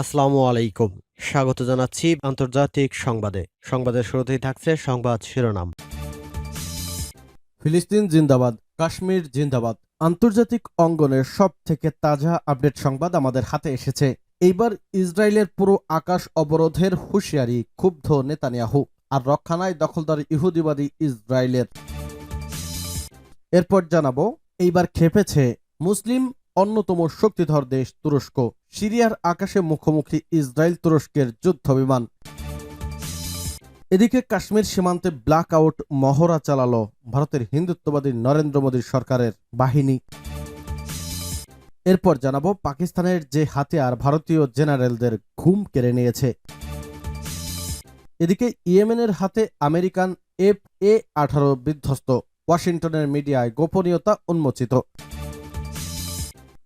আসসালামু আলাইকুম। স্বাগত জানাচ্ছি আন্তর্জাতিক সংবাদে। সংবাদের শুরুতেই থাকছে সংবাদ শিরোনাম। ফিলিস্তিন জিন্দাবাদ, কাশ্মীর জিন্দাবাদ। আন্তর্জাতিক অঙ্গনের সব থেকে তাজা আপডেট সংবাদ আমাদের হাতে এসেছে। এইবার ইসরায়েলের পুরো আকাশ অবরোধের হুঁশিয়ারি ক্ষুব্ধ নেতানিয়াহু আর রক্ষানায় দখলদার ইহুদিবাদী ইসরায়েলের। এরপর জানাব, এইবার খেপেছে মুসলিম অন্যতম শক্তিধর দেশ তুরস্ক। সিরিয়ার আকাশে মুখোমুখি ইসরায়েল তুরস্কের যুদ্ধ বিমান এদিকে কাশ্মীর সীমান্তে ব্ল্যাক আউট মহড়া চালালো ভারতের হিন্দুত্ববাদী নরেন্দ্র মোদীর সরকারের বাহিনী। এরপর জানাব পাকিস্তানের যে হাতিয়ার ভারতীয় জেনারেলদের ঘুম কেড়ে নিয়েছে। এদিকে ইয়েমেনের হাতে আমেরিকান এফ এ আঠারো বিধ্বস্ত। ওয়াশিংটনের মিডিয়ায় গোপনীয়তা উন্মোচিত।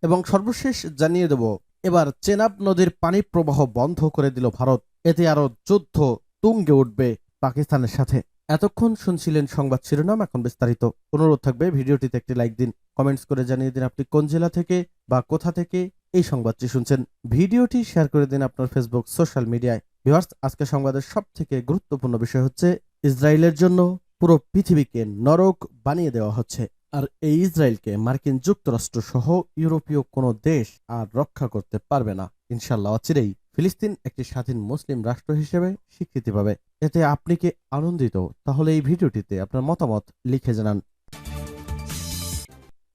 এবং সর্বশেষ জানিয়ে দেব, এবার চেনাব নদীর পানি প্রবাহ বন্ধ করে দিল ভারত। এতে আরও যুদ্ধ তুঙ্গে উঠবে পাকিস্তানের সাথে। এতক্ষণ শুনছিলেন সংবাদ শিরোনাম, এখন বিস্তারিত। অনুরোধ থাকবে, ভিডিওটিতে একটি লাইক দিন, কমেন্টস করে জানিয়ে দিন আপনি কোন জেলা থেকে বা কোথা থেকে এই সংবাদটি শুনছেন। ভিডিওটি শেয়ার করে দিন আপনার ফেসবুক সোশ্যাল মিডিয়ায় ভিউয়ার্স, আজকে সংবাদের সব থেকে গুরুত্বপূর্ণ বিষয় হচ্ছে, ইসরায়েলের জন্য পুরো পৃথিবীকে নরক বানিয়ে দেওয়া হচ্ছে। আর এই ইসরায়েলকে মার্কিন যুক্তরাষ্ট্র সহ ইউরোপীয় কোনো দেশ আর রক্ষা করতে পারবে না। ইনশাল্লাহ অচিরেই ফিলিস্তিন একটি স্বাধীন মুসলিম রাষ্ট্র হিসেবে স্বীকৃতি পাবে। এতে আপনি কি আনন্দিত? তাহলে এই ভিডিওটিতে আপনার মতামত লিখে জানান।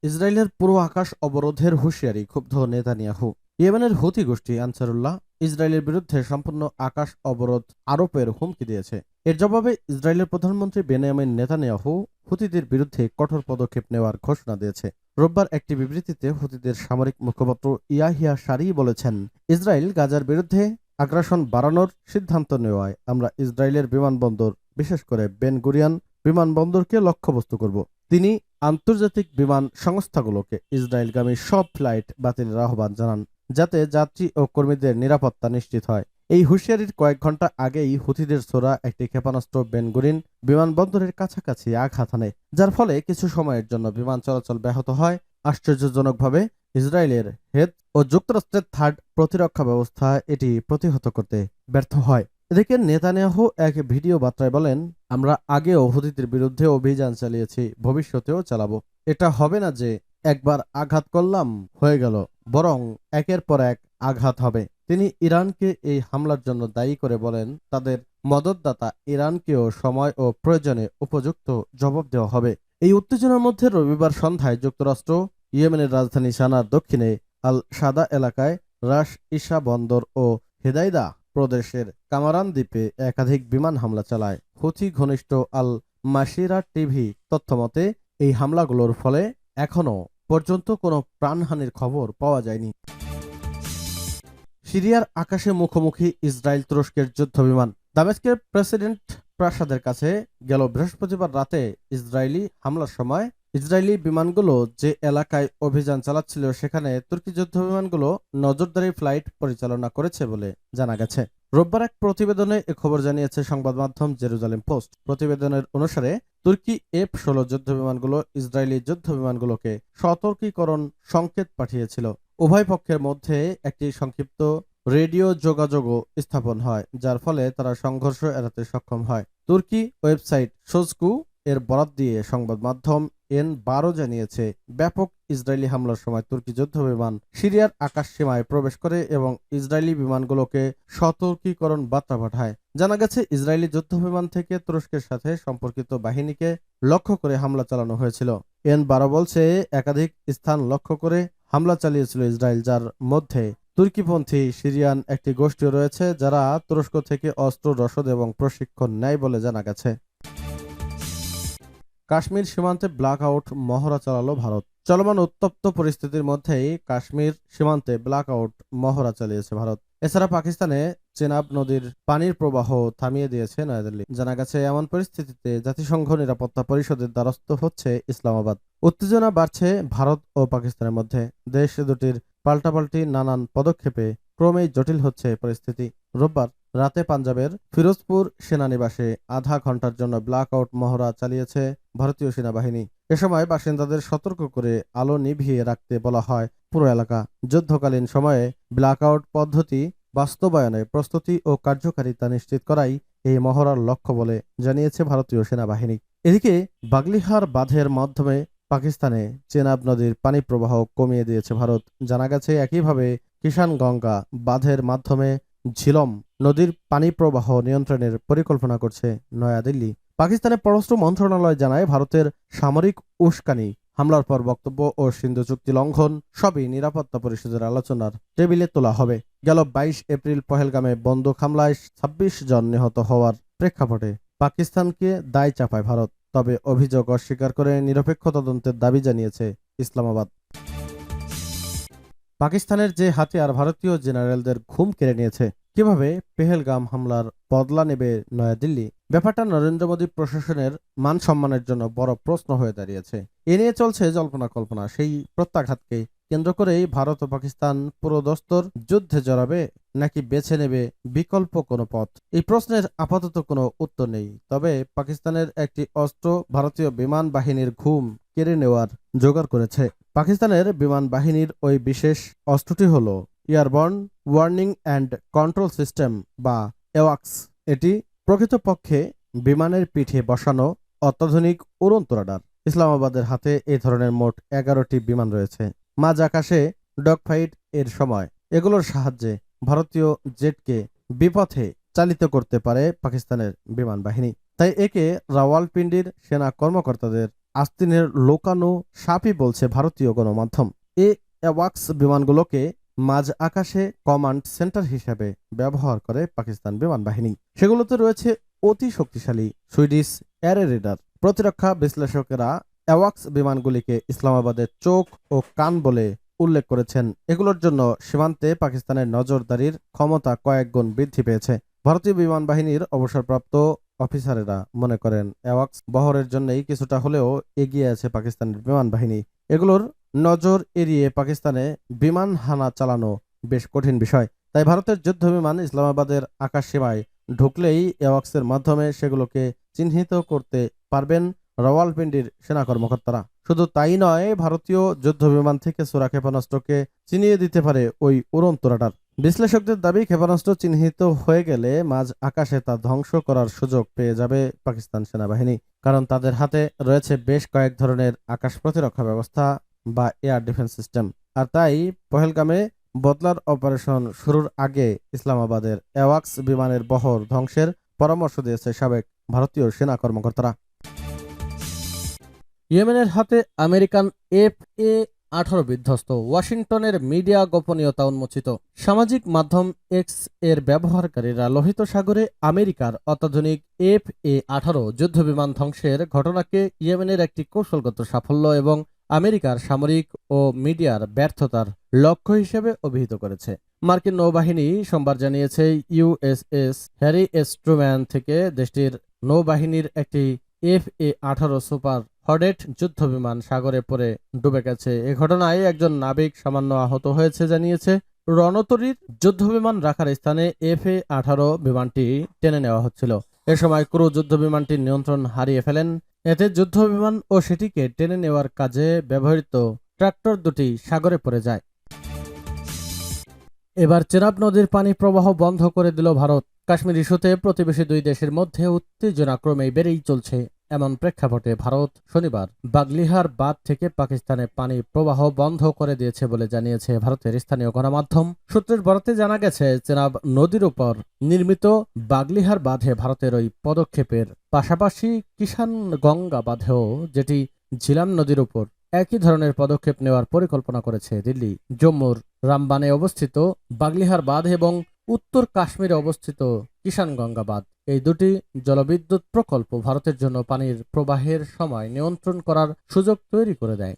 ইসরায়েলের পুরো আকাশ অবরোধের হুঁশিয়ারি ক্ষুব্ধ নেতানিয়াহু। ইয়েমেনের হুতি গোষ্ঠী আনসারুল্লাহ ইসরায়েলের বিরুদ্ধে সম্পূর্ণ আকাশ অবরোধ আরোপের হুমকি দিয়েছে। এর জবাবে ইসরায়েলের প্রধানমন্ত্রী বেনিয়ামিন নেতানিয়াহু হুতিদের বিরুদ্ধে কঠোর পদক্ষেপ নেওয়ার ঘোষণা দিয়েছে। রোববার একটি বিবৃতিতে হুতিদের সামরিক মুখপাত্র ইয়াহিয়া সারি বলেছেন, ইসরায়েল গাজার বিরুদ্ধে আগ্রাসন বাড়ানোর সিদ্ধান্ত নেওয়ায় আমরা ইসরায়েলের বিমানবন্দর, বিশেষ করে বেন গুরিয়ান বিমানবন্দরকে লক্ষ্যবস্তু করব। তিনি আন্তর্জাতিক বিমান সংস্থাগুলোকে ইসরায়েলগামী সব ফ্লাইট বাতিলের আহ্বান জানান, যাতে যাত্রী ও কর্মীদের নিরাপত্তা নিশ্চিত হয়। এই হুঁশিয়ারির কয়েক ঘণ্টা আগেই হুথিদের ছোড়া একটি ক্ষেপণাস্ত্র বেনগুরিন বিমানবন্দরের কাছাকাছি আঘাত হানে, যার ফলে কিছু সময়ের জন্য বিমান চলাচল ব্যাহত হয়। আশ্চর্যজনকভাবে ইসরায়েলের হেদ ও যুক্তরাষ্ট্রের থার্ড প্রতিরক্ষা ব্যবস্থা এটি প্রতিহত করতে ব্যর্থ হয়। এদিকে নেতানিয়াহু এক ভিডিও বার্তায় বলেন, আমরা আগেও হুতিদের বিরুদ্ধে অভিযান চালিয়েছি, ভবিষ্যতেও চালাবো। এটা হবে না যে একবার আঘাত করলাম, হয়ে গেল, বরং একের পর এক আঘাত হবে। তিনি ইরানকে এই হামলার জন্য দায়ী করে বলেন, তাদের মদতদাতা ইরানকেও সময় ও প্রয়োজনে উপযুক্ত জবাব দেওয়া হবে। এই উত্তেজনার মধ্যে রবিবার সন্ধ্যায় যুক্তরাষ্ট্র, ইয়েমেনের রাজধানী সানার দক্ষিণে আল সাদা এলাকায় রাস ইসা বন্দর ও হেদাইদা প্রদেশের কামারান দ্বীপে একাধিক বিমান হামলা চালায়। হুথি ঘনিষ্ঠ আল মাসিরা টিভি তথ্যমতে এই হামলাগুলোর ফলে এখনও পর্যন্ত কোনো প্রাণহানির খবর পাওয়া যায়নি। সিরিয়ার আকাশে মুখোমুখি ইসরায়েল তুরস্কের যুদ্ধ বিমান দামেস্কের প্রেসিডেন্ট প্রাসাদের কাছে গেল বৃহস্পতিবার রাতে ইসরায়েলি হামলার সময়। ইসরায়েলি বিমানগুলো যে এলাকায় অভিযান চালাচ্ছিল, সেখানে তুর্কি যুদ্ধ বিমানগুলো নজরদারি ফ্লাইট পরিচালনা করেছে বলে জানা গেছে। রোববার এক প্রতিবেদনে এ খবর জানিয়েছে সংবাদ মাধ্যম জেরুজালেম পোস্ট। প্রতিবেদনের অনুসারে, তুর্কি এফ ষোলো যুদ্ধ বিমানগুলো ইসরায়েলি যুদ্ধ বিমানগুলোকে সতর্কীকরণ সংকেত পাঠিয়েছিল। উভয় পক্ষের মধ্যে একটি সংক্ষিপ্ত রেডিও যোগাযোগও স্থাপন হয়, যার ফলে তারা সংঘর্ষ এড়াতে সক্ষম হয়। তুর্কি ওয়েবসাইট সোজকু এর বরাত দিয়ে সংবাদ মাধ্যম এন বারো জানিয়েছে, ব্যাপক ইসরায়েলি হামলার সময় তুর্কি যুদ্ধ বিমান সিরিয়ার আকাশ সীমায় প্রবেশ করে এবং ইসরায়েলি বিমানগুলোকে সতর্কীকরণ বার্তা পাঠায়। জানা গেছে, ইসরায়েলি যুদ্ধ বিমান থেকে তুরস্কের সাথে সম্পর্কিত বাহিনীকে লক্ষ্য করে হামলা চালানো হয়েছিল। এন বারো বলছে, একাধিক স্থান লক্ষ্য করে হামলা চালিয়েছিল ইসরায়েল, যার মধ্যে তুর্কিপন্থী সিরিয়ান একটি গোষ্ঠী রয়েছে, যারা তুরস্ক থেকে অস্ত্র, রসদ এবং প্রশিক্ষণ নেয় বলে জানা গেছে। কাশ্মীর সীমান্তে ব্ল্যাক আউট মহড়া চালালো ভারত। চলমান উত্তপ্ত পরিস্থিতির মধ্যেই কাশ্মীর সীমান্তে ব্ল্যাক আউট মহড়া চালিয়েছে ভারত। এছাড়া পাকিস্তানে চেনাব নদীর পানির প্রবাহ থামিয়ে দিয়েছে নয়াদিল্লি। জানা গেছে, এমন পরিস্থিতিতে জাতিসংঘ নিরাপত্তা পরিষদের দ্বারস্থ হচ্ছে ইসলামাবাদ। উত্তেজনা বাড়ছে ভারত ও পাকিস্তানের মধ্যে। দেশ দুটির পাল্টাপাল্টি নানান পদক্ষেপে ক্রমেই জটিল হচ্ছে পরিস্থিতি। রোববার রাতে পাঞ্জাবের ফিরোজপুর সেনানিবাসে আধা ঘণ্টার জন্য ব্ল্যাক আউট মহড়া চালিয়েছে ভারতীয় সেনাবাহিনী। এ সময় বাসিন্দাদের সতর্ক করে আলো নিভিয়ে রাখতে বলা হয় পুরো এলাকা। যুদ্ধকালীন সময়ে ব্ল্যাকআউট পদ্ধতি বাস্তবায়নে প্রস্তুতি ও কার্যকারিতা নিশ্চিত করাই এই মহড়ার লক্ষ্য বলে জানিয়েছে ভারতীয় সেনাবাহিনী। এদিকে বাগলিহার বাঁধের মাধ্যমে পাকিস্তানে চেনাব নদীর পানি প্রবাহ কমিয়ে দিয়েছে ভারত। জানা গেছে একইভাবে কিষান গঙ্গা বাঁধের মাধ্যমে ঝিলম নদীর পানি প্রবাহ নিয়ন্ত্রণের পরিকল্পনা করছে নয়াদিল্লি। পাকিস্তানের পররাষ্ট্র মন্ত্রণালয় জানায়, ভারতের সামরিক উস্কানি, হামলার পর বক্তব্য ও সিন্ধু চুক্তি লঙ্ঘন সবই নিরাপত্তা পরিষদের আলোচনার টেবিলে তোলা হবে। গেল বাইশ এপ্রিল পহেলগামে বন্দুক হামলায় ছাব্বিশ জন নিহত হওয়ার প্রেক্ষাপটে পাকিস্তানকে দায় চাপায় ভারত, তবে অভিযোগ অস্বীকার করে নিরপেক্ষ তদন্তের দাবি জানিয়েছে ইসলামাবাদ। পাকিস্তানের যে হাতিয়ার ভারতীয় জেনারেলদের ঘুম কেড়ে নিয়েছে, কীভাবে পেহেলগাম হামলার বদলা নেবে নয়াদিল্লি? ব্যাপারটা নরেন্দ্র মোদী প্রশাসনের মান সম্মানের জন্য বড় প্রশ্ন হয়ে দাঁড়িয়েছে। এ নিয়ে চলছে জল্পনা কল্পনা। সেই প্রত্যাঘাতকে কেন্দ্র করেই ভারত ও পাকিস্তান পুরোদস্তর যুদ্ধে জড়াবে নাকি বেছে নেবে বিকল্প কোনো পথ? এই প্রশ্নের আপাতত কোনো উত্তর নেই। তবে পাকিস্তানের একটি অস্ত্র ভারতীয় বিমান বাহিনীর ঘুম কেড়ে নেওয়ার জোগাড় করেছে। পাকিস্তানের বিমান বাহিনীর ওই বিশেষ অস্ত্রটি হল airborne warning and control system বা এওয়াক্স। এটি প্রকৃতপক্ষে বিমানের পিঠে বসানো অত্যাধুনিক উড়ন্ত রাডার। ইসলামাবাদের হাতে এই ধরনের মোট এগারোটি বিমান রয়েছে। মাঝ আকাশে ডগফাইট এর সময়। এগুলোর সাহায্যে ভারতীয় জেটকে বিপথে চালিত করতে পারে পাকিস্তানের বিমান বাহিনী। তাই একে রাওয়ালপিন্ডির সেনা কর্মকর্তাদের আস্তিনের লোকানো সাপই বলছে ভারতীয় গণমাধ্যম। এ অ্যাওয়াক্স বিমানগুলোকে মাঝ আকাশে কমান্ড সেন্টার হিসেবে ব্যবহার করে পাকিস্তান বিমান বাহিনী। সেগুলোতে রয়েছে অতি শক্তিশালী সুইডিশ এয়ার রেডার। প্রতিরক্ষা বিশ্লেষকেরা অ্যাওয়াক্স বিমানগুলিকে ইসলামাবাদের চোখ ও কান বলে উল্লেখ করেছেন। এগুলোর জন্য সীমান্তে পাকিস্তানের নজরদারির ক্ষমতা কয়েক গুণ বৃদ্ধি পেয়েছে। ভারতীয় বিমান বাহিনীর অবসরপ্রাপ্ত অফিসারেরা মনে করেন, অ্যাওয়াক্স বহরের জন্যই কিছুটা হলেও এগিয়ে আছে পাকিস্তানের বিমান বাহিনী। এগুলোর নজর এড়িয়ে পাকিস্তানে বিমান হানা চালানো বেশ কঠিন বিষয়। তাই ভারতের যুদ্ধ বিমান ইসলামাবাদের আকাশ সীমায় ঢুকলেই এওয়াক্সের মাধ্যমে সেগুলোকে চিহ্নিত করতে পারবেন রাওয়ালপিন্ডির সেনা কর্মকর্তারা। শুধু তাই নয়, ভারতীয় যুদ্ধ বিমান থেকে সোরা ক্ষেপণাস্ত্রকে চিনিয়ে দিতে পারে ওই উড়ন্ত রাডার। বিশ্লেষকদের দাবি, ক্ষেপণাস্ত্র চিহ্নিত হয়ে গেলে মাঝ আকাশে তা ধ্বংস করার সুযোগ পেয়ে যাবে পাকিস্তান সেনাবাহিনী। কারণ তাদের হাতে রয়েছে বেশ কয়েক ধরনের আকাশ প্রতিরক্ষা ব্যবস্থা বা এয়ার ডিফেন্স সিস্টেম আর তাই পহেলগামে বদলার অপারেশন শুরুর আগে ইসলামাবাদের অ্যাওয়াক্স বিমানের বহর ধ্বংসের পরামর্শ দিয়েছে সাবেক ভারতীয় সেনা কর্মকর্তারা। ইয়েমেনের হাতে আমেরিকান এফ এ আঠারো বিধ্বস্ত ওয়াশিংটনের মিডিয়া গোপনীয়তা উন্মোচিত। সামাজিক মাধ্যম এক্সের ব্যবহারকারীরা লোহিত সাগরে আমেরিকার অত্যাধুনিক এফ এ আঠারো যুদ্ধবিমান ধ্বংসের ঘটনাকে ইয়েমেনের একটি কৌশলগত সাফল্য এবং আমেরিকার সামরিক ও মিডিয়ার ব্যর্থতার লক্ষ্য হিসেবে অভিহিত করেছে। মার্কিন নৌবাহিনী সোমবার জানিয়েছে ইউএসএস হ্যারি এস ট্রুম্যান থেকে দেশটির নৌবাহিনীর একটি এফ এ আঠারো সুপার হডেট যুদ্ধবিমান সাগরে পড়ে ডুবে গেছে। এ ঘটনায় একজন নাবিক সামান্য আহত হয়েছে জানিয়েছে, রণতরীর যুদ্ধবিমান রাখার স্থানে এফ এ আঠারো বিমানটি টেনে নেওয়া হচ্ছিল। এ সময় ক্রু যুদ্ধবিমানটির নিয়ন্ত্রণ হারিয়ে ফেলেন এতে যুদ্ধবিমান ও সেটিকে টেনে নেওয়ার কাজে ব্যবহৃত ট্রাক্টর দুটি সাগরে পড়ে যায়। এবার চেনাব নদীর পানি প্রবাহ বন্ধ করে দিল ভারত। কাশ্মীর ইস্যুতে প্রতিবেশী দুই দেশের মধ্যে উত্তেজনা ক্রমেই বেড়েই চলছে। এমন প্রেক্ষাপটে ভারত শনিবার বাগলিহার বাঁধ থেকে পাকিস্তানে পানি প্রবাহ বন্ধ করে দিয়েছে বলে জানিয়েছে ভারতের স্থানীয় গণমাধ্যম। সূত্রের বরাতে জানা গেছে, চেনাব নদীর উপর নির্মিত বাগলিহার বাঁধে ভারতের ওই পদক্ষেপের পাশাপাশি কিষান গঙ্গা বাঁধেও যেটি ঝিলাম নদীর উপর একই ধরনের পদক্ষেপ নেওয়ার পরিকল্পনা করেছে দিল্লি। জম্মুর রামবানে অবস্থিত বাগলিহার বাঁধ এবং উত্তর কাশ্মীরে অবস্থিত কিষানগঙ্গা বাঁধ। এই দুটি জলবিদ্যুৎ প্রকল্প ভারতের জন্য পানির প্রবাহের সময় নিয়ন্ত্রণ করার সুযোগ তৈরি করে দেয়।